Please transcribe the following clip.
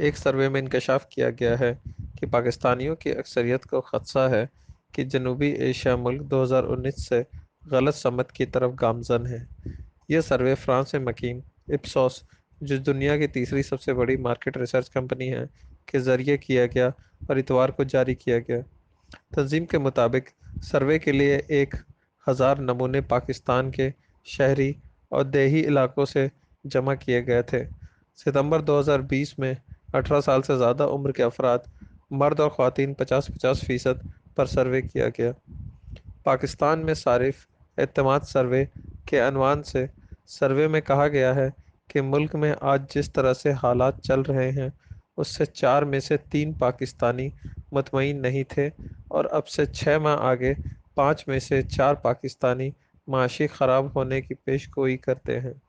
एक सर्वे में इंकशाफ किया गया है कि पाकिस्तानियों की अक्सरियत को खदशा है कि जनूबी एशिया मुल्क 2019 से गलत समत की तरफ़ गामजन है। यह सर्वे फ्रांस में मकीम, इप्सोस जो दुनिया की तीसरी सबसे बड़ी मार्केट रिसर्च कंपनी है, के ज़रिए किया गया और इतवार को जारी किया गया। तंजीम के मुताबिक, सर्वे के लिए एक हज़ार नमूने पाकिस्तान के शहरी और देही इलाकों से जमा किए गए थे। सितंबर 2020 में 18 साल से ज़्यादा उम्र के अफराद, मर्द और ख़वातीन 50-50 फ़ीसद पर सर्वे किया गया। पाकिस्तान में सारिफ एतमाद सर्वे के अनवान से सर्वे में कहा गया है कि मुल्क में आज जिस तरह से हालात चल रहे हैं, उससे चार में से तीन पाकिस्तानी मुतमिन नहीं थे और अब से छः माह आगे पाँच में से चार पाकिस्तानी माशी ख़राब होने की पेश गोई करते हैं।